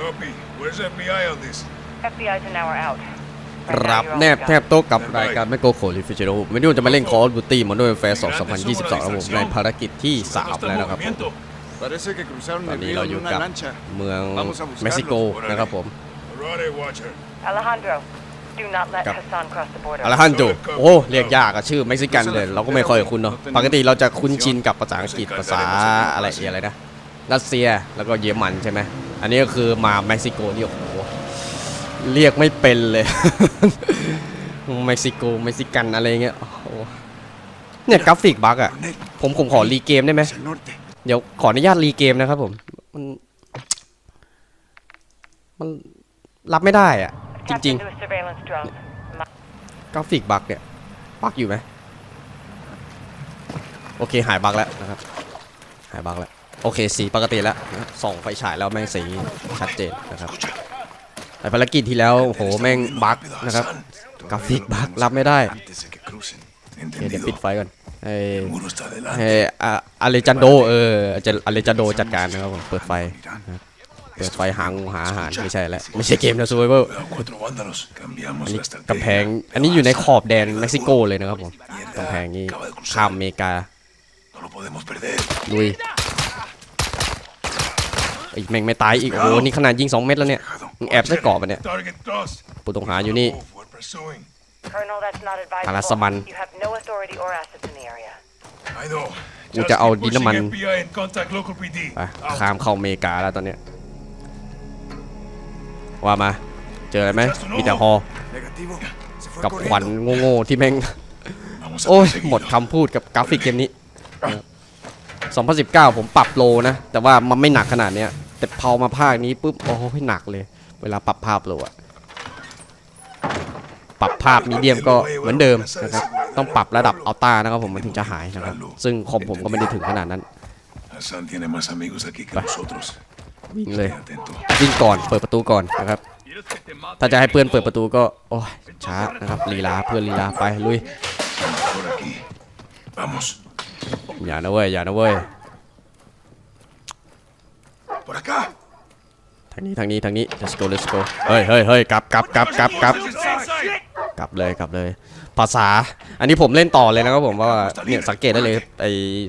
Copy. Where's FBI on this? FBI's an hour out. กรับแนบแทบโต๊ะกับรายการแมโกโคลิฟิชโรวันนี้ผมจะมาเล่น Call of Duty Modern Warfare 2 2022ครับผมในภารกิจที่ 3 แล้วนะครับผม Parece que cruzaron ตอน el นี้ río เราอ en ยู่ una กับ lancha. เมือง Vamos a buscarlo. เม็กซิโกนะครับผม Roddy Watcher. Alejandro, do not let Cap- Hassan cross the border. อลฮันโจโอ้เรียกยากอะชื่อเม็กซิกันเลยเราก็ไม่ค่อยคุ้นเนาะปกติเราจะคุ้นชินกับภาษาอังกฤษภาษาอะไรอะไรนะรัสเซียแล้วก็เยอรมันใช่ไหม อันนี้ก็คือมาเม็กซิโกนี่โอ้โหเรียกไม่เป็นเลย เม็กซิโกเม็กซิกันอะไรเงี้ยโอ้โหเนี่ยกราฟิกบั๊กอะผมผมขอรีเกมได้ไหม Es el norte. เดี๋ยวขออนุญาตรีเกมนะครับผมมันมันรับไม่ได้อะจ Tapped ริง into a surveillance drone. Ma- ๆกราฟิกบั๊กเนี่ยบั๊กอยู่ไหมโอเคหายบั๊กแล้วนะครับหายบั๊กแล้ว โอเคสีปกติแล้วนะส่องไฟฉายแล้วแม่งสีชัดเจนนะครับแต่ภารกิจที่แล้วโอ้โหแม่งบั๊กนะครับกราฟิกบั๊กรับไม่ได้ Antes de que crucen. โอเคเดี๋ยว Entendido. ปิดไฟก่อนไอ้ El muro está adelante. ให้อะอเลจันโดเออจะอเลจันโดจัดการนะครับผมเปิดไฟ Irán. เปิดไฟหางูหาอาหารไม่ใช่แล้วไม่ใช่เกมนะซูเปอร์ Veo cuatro vándalos. อั Cambiamos นนี้ la estrategia. กำแพงอันนี้อยู่ในขอบแดนเม็กซิโกเลยนะครับผมกำแพงนี้ข้ามอเมริกา No lo podemos perder. ลุย อีกแม่งไม่ตายอีก โอ้โห นี่ขนาดยิง 2 เม็ดแล้วเนี่ยมึงแอบใส่กรอบมันเนี่ย Target crossed. ผู้ต้องหาอยู่นี่ Move. We're pursuing. Colonel, that's not advisable. Palasaman. You have no authority or assets in the area. I know. กู Just จะเอา keep ดินน้ำมัน pushing FBI and contact local PD. ไป Out. ข้ามเข้าอเมริกาแล้วตอนเนี้ยว่ามา เจออะไรไหมมีแต่ฮอ Negativo. Se fue กับควัน corriendo. โง่ๆที่แม่ง Vamos a โอ้ย perseguirlo. หมดคำพูดกับกราฟิกเกมนี้ 2019 ผมปรับโลนะ แต่ว่ามันไม่หนักขนาดเนี้ย แต่พอมาภาคนี้ปุ๊บ โอ้ยหนักเลย เวลาปรับภาพโลอะปรับภาพมีเดียมก็เหมือนเดิมนะครับ ต้องปรับระดับอัลต้านะครับผมมันถึงจะหายนะครับ ซึ่งคอมผมก็ไม่ได้ถึงขนาดนั้น Hassan tiene más amigos aquí que Va. nosotros. วิ่งเลย Esté atento. วิ่งก่อน เปิดประตูก่อนนะครับ ถ้าจะให้เพื่อนเปิดประตูก็ โอ้ยช้านะครับลีลาเพื่อนลีลาไปลุย Por aquí. Vamos. อย่านะเว้ยอย่านะเว้ย Por acá. ทางนี้ทางนี้ทางนี้ let's go let's go เฮ้ยเฮ้ยเฮ้ยกลับกลับกลับกลับกลับ กลับเลยกลับเลย ภาษา อันนี้ผมเล่นต่อเลยนะครับผมว่าเนี่ยสังเกตได้เลยไอ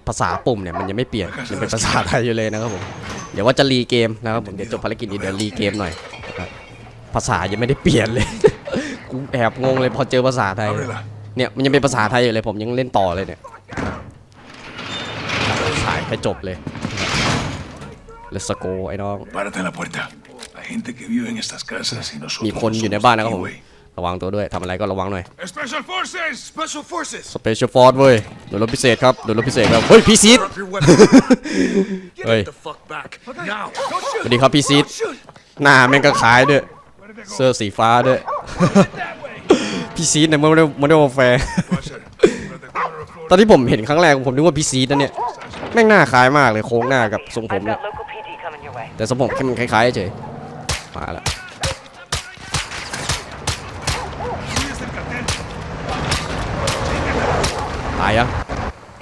ภาษาปุ่มเนี่ยมันยังไม่เปลี่ยนยังเป็นภาษาไทยอยู่เลยนะครับผมเดี๋ยวว่าจะรีเกมนะครับผมเดี๋ยวจบภารกิจนี้เดี๋ยวรีเกมหน่อยนะครับภาษายังไม่ได้เปลี่ยนเลย กูแอบงงเลยพอเจอภาษาไทย เนี่ยมันยังเป็นภาษาไทยอยู่เลยผมยังเล่นต่อเลยเนี่ยฉายให้จบเลย Let's go ไอ้น้อง Párate en la puerta. Hay gente que vive en estas casas y nosotros มีคน no อยู่ใน somos บ้านนะครับผม anyway. ระวังตัวด้วยทำอะไรก็ระวังหน่อย Special Forces. Special forces. สเปเชียลฟอร์ดเว้ยหน่วยรบพิเศษครับหน่วยรบพิเศษครับ เฮ้ย พี่ซีด Drop your weapon. Get Hey. the fuck back. Now. สวัสดีครับพี่ซีดหน้าแม่งก็คล้ายด้วย เสื้อสีฟ้าด้วย พี่ซีดในมันไม่ได้มาแฟร์ Watcher. We're at the corner of ตอนที่ผมเห็นครั้งแรกผมนึกว่าพี่ซีดนะเนี่ย แม่งหน้าคล้ายมากเลยโค้งหน้ากับทรงผม I've เนี่ย got แต่ทรงแค่มันคล้ายๆเฉยมาแล้วตายยัง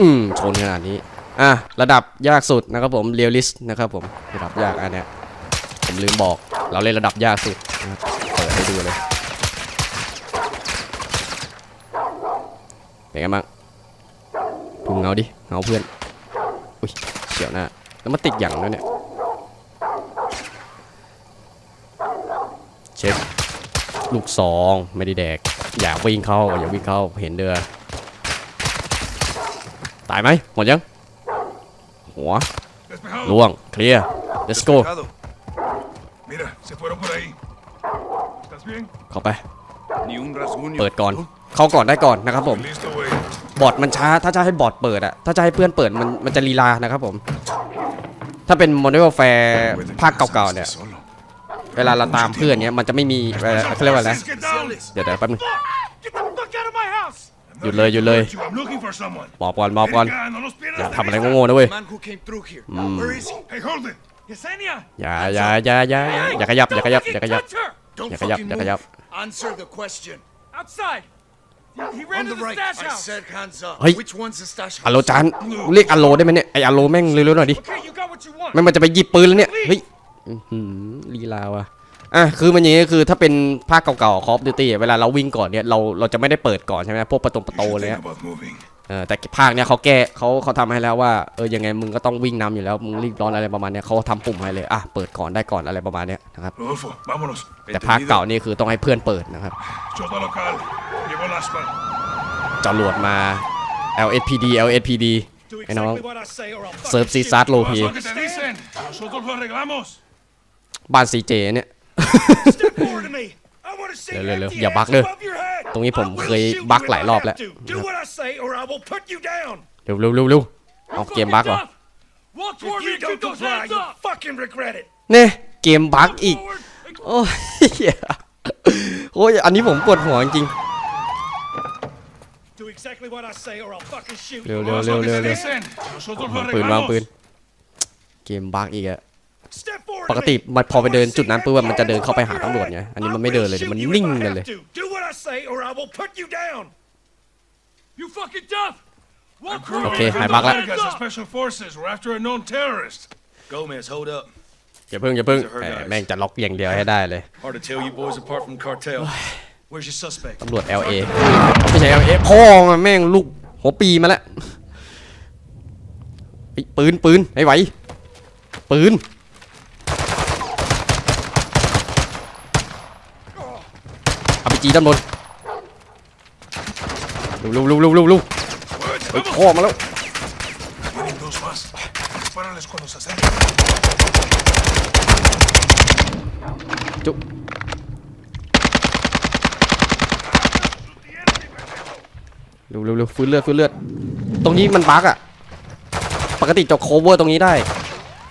อืมชนขนาดนี้อะระดับยากสุดนะครับผมเรียลลิสนะครับผมระดับยากอันเนี้ยผมลืมบอก เราเล่นระดับยากสุดเปิดให้ดูเลยเป็นไงบ้างดูเงาดิเงาเพื่อนอุ้ยเฉียวหน้าแล้วมาติดอย่างด้วยเนี่ย เช็คลูกซองไม่ได้แดก อย่าวิ่งเข้า อย่าวิ่งเข้าเห็นเดือตายไหมหมดยัง หัว Despejado. ล่วงเคลียร์ let's go Despejado. Mira, se fueron por ahí. ¿Estás bien? เข้าไป Ni un rasguño. เปิดก่อน เข้าก่อนได้ก่อนนะครับผม Listo, güey. บอทมันช้า ถ้าจะให้บอทเปิดอะถ้าจะให้เพื่อนเปิดมันมันจะลีลานะครับผม ถ้าเป็น Modern Warfare ภาคเก่าๆเนี่ย Solo. เวลาเราตามเพื่อนเนี้ยมันจะไม่มีเอ่อเขาเรียกว่าอะไรนะ Get down. เดี๋ยวเดี๋ยวแป๊บนึง Get the fuck out of my house. หยุดเลยหยุดเลย I'm looking for someone. หมอบก่อนหมอบก่อน Venga, no los pierdas อย่า de ทำอะไร vista. โง่ๆนะเว้ย The man who came through here. Where is he? Hey, hold it. Yesenia. อย่าอย่าอย่าอย่าอย่าขยับอย่าขยับอย่าขยับ Don't Yaka yap, fucking yaka move. yap. Answer the question. Outside. He, he On ran to the the right. stash I house. said hands up. Hey. Which one's the stash อัลโหล house? จานเรียกอัลโหลได้ไหมเนี่ยไออัลโหลแม่งเร็วๆหน่อยดิ Okay, you got what you want. แม่งมันจะไปหยิบปืนแล้วเนี่ยเฮ้ยอื้อหือ ลีลาว่ะอะคือมันอย่างงี้คือถ้าเป็นภาคเก่าๆ Call of Duty เวลาเราวิ่งก่อนเนี่ยเราเราจะไม่ได้เปิดก่อนใช่ไหมพวกประตูประ You ตู should เลย think อะ about moving. เออแต่ภาคเนี้ยเขาแก้เขาเขาทำให้แล้วว่าเออยังไงมึงก็ต้องวิ่งนำอยู่แล้วมึงรีบร้อนอะไรประมาณเนี้ยเขาทำปุ่มให้เลยอะเปิดก่อนได้ก่อนอะไรประมาณเนี้ยนะครับ Rodolfo, vámonos. แต่ภาคเก่านี่คือต้องให้เพื่อนเปิดนะครับ Chota local. Llegó el aspa. จรวดมา LSPD LSPD Do ไอ้น้อง exactly what I say or I'll เซิร์ฟ fucking ซี shoot ซัสโล Haz พี บ้านซีเจเนี่ย Step forward to me. I want to see เร็วๆ empty อย่าบัก hands เลย above your head. ตรงนี้ผม I will เคย shoot you บัก if หลายรอบแล้ว I have to. Do what I say or I will put you down. เร็วเร็วเร็วเร็วเอาเกมบักเหรอ Walk toward me and keep those hands up. Fucking regret it. เนี่ยเกมบักอีกโอ้ยเหี้ยโอ้ยอันนี้ผมปวดหัวจริง Do exactly what I say or I'll fucking shoot เร็ว you. เร็ว Haz เร็ว lo que เร็ว te เร็ว dicen. Nosotros lo ปืนวาง arreglamos. ปืน เกมบักอีกอะ Step forward ป to ก me. ติมันพอไปเดิน I wanna จุดนั้น see ปุ๊บ empty มันจะเดิน hands เข้าไปหา above ตำรวจ your ไง head. อันนี้ I มันไม่เดิน will เลย shoot มัน you if นิ่ง I กัน have เลย to. Do what I say or I will put you down. You fucking deaf! Walk Crew through Ok, me. of hai bác lại. Vegas and Special Forces. We're after a known terrorist. Gomez, hold up. อย่าเพิ่งอย่าเพิ่ง These are her แหม guys. แม่งจะล็อกอย่างเดียวให้ได้เลย Hard to tell you boys apart from cartel. Where's your suspect? ตำรวจ LA ไม่ใช่ LA พ่อมันแม่งลูกหัวปีมาแล้วเฮ้ยปืนปืนไม่ไหวปืนเอาไป จีด้านบนลุกลุกลุกลุกลุกลุก Muévete, เฮ้ยพ่อมาแล้วจุเร็วเร็วเร็วฟื้นเลือดฟื้นเลือด ตรงนี้มันบั๊กอะปกติจะ cover ตรงนี้ได้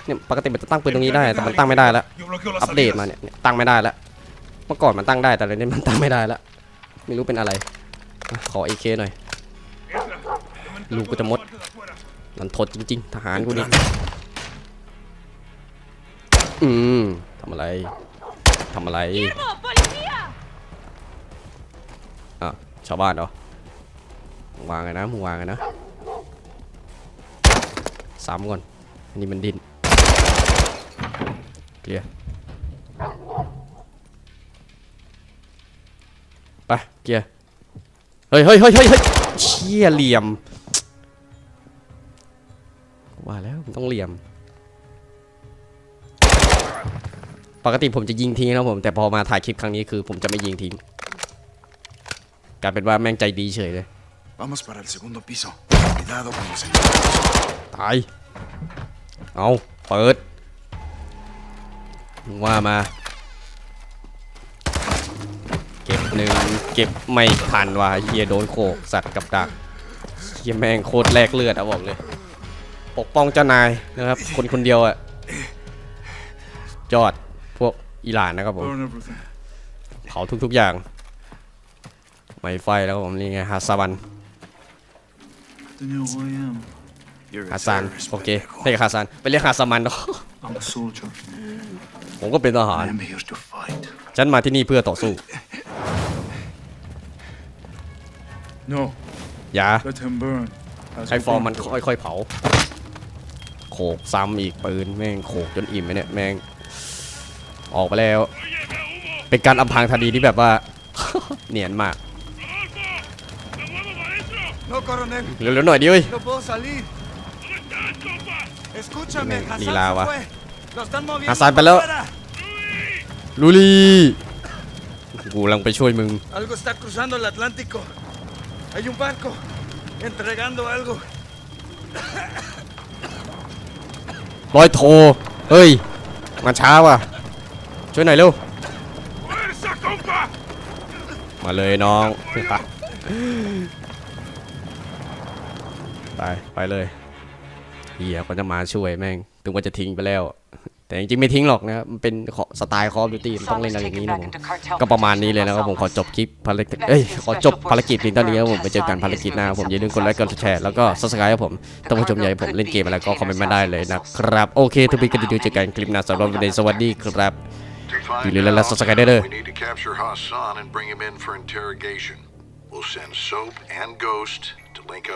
เนี่ยปกติมันจะตั้งปืนตรงนี้ได้แต่มันตั้งไม่ได้แล้วอัปเดตมาเนี่ยเนี่ยตั้งไม่ได้แล้ว เมื่อก่อนมันตั้งได้แต่เดี๋ยวนี้มันตั้งไม่ได้แล้วไม่รู้เป็นอะไรอะขอ AK หน่อย Entra. Yo me encargo Luco, de te la muer- parte de afuera. มันทดจริง ๆ ทหารกูนี่ อืมทำอะไรทำอะไร อะ ชาวบ้านเหรอมึงวางไงนะมึงวางไงนะซ้ำก่อนอันนี้มันดินเคลียร์ ไปเคลียร์เฮ้ยเฮ้ยเฮ้ยเฮ้ยเฮ้ยเชี่ยเหลี่ยมว่าแล้วมันต้องเหลี่ยม ปกติผมจะยิงทิ้งนะผม แต่พอมาถ่ายคลิปครั้งนี้คือผมจะไม่ยิงทิ้งกลายเป็นว่าแม่งใจดีเฉยเลย Vamos para el segundo piso. Cuidado con los señores. ตาย เอาเปิดมึงว่ามา หนึ่งเก็บไม่ทันว่ะเฮียโดนโขกสัตว์กับดักเฮียแม่งโคตรแลกเลือดอะบอกเลย ปกป้องเจ้านายนะครับ คนคนเดียวอะยอดพวกอิหร่านนะครับผมเผาทุก ๆอย่าง ไม่ไฟแล้วผมนี่ไงฮาซาบันฮาซานโอเคเรียกฮาซานไปเรียกฮาซามัน I'm a soldier. ผมก็เป็นทหาร ฉันมาที่นี่เพื่อต่อสู้ No, อย่า let him burn. As ใช้ฟอร์มมันค่อยๆเผา โขกซ้ำอีกปืนแม่งโขกจนอิ่มไหมเนี่ยแม่ง ออกไปแล้ว เป็นการอำพรางคดีที่แบบว่า เนียนมาก No, coronel. เร็วๆหน่อยดิเว้ย No puedo salir. Escúchame, Ni- ni Hassan la se va. fue. Lo están moviendo Hassan, para peleo. afuera. ลูลีกูกำลังไปช่วยมึง Algo está cruzando el Atlántico. Hay un barco entregando algo. ร้อยโทเฮ้ย มาช้าว่ะ ช่วยหน่อยเร็ว ¡Fuerza, compa! มาเลยน้อง ไป ไปเลยเฮียก็จะมาช่วยแม่ง ถึงว่าจะทิ้งไปแล้ว แต่จริงๆไม่ทิ้งหรอกนะครับ มันเป็นสไตล์คอฟดิวตี้มันต้องเล่นอะไรอย่างนี้นะผมก็ประมาณนี้เลยนะครับผมขอจบคลิปภารกิจเอ้ยขอจบภารกิจเพียงเท่านี้ครับผมไปเจอกันภารกิจหน้าครับผมอย่าลืมกดไลค์กดแชร์แล้วก็ subscribe ครับผมท่านผู้ชมอยากให้ผมเล่นเกมอะไรก็คอมเมนต์มาได้เลยนะครับโอเคทุกปีกันดีๆเจอกันคลิปหน้าสำหรับวันนี้สวัสดีครับ To find Dili lang out, sa sakay na. We need to capture Hassan and bring him in for interrogation. We'll send Soap and Ghost to link up.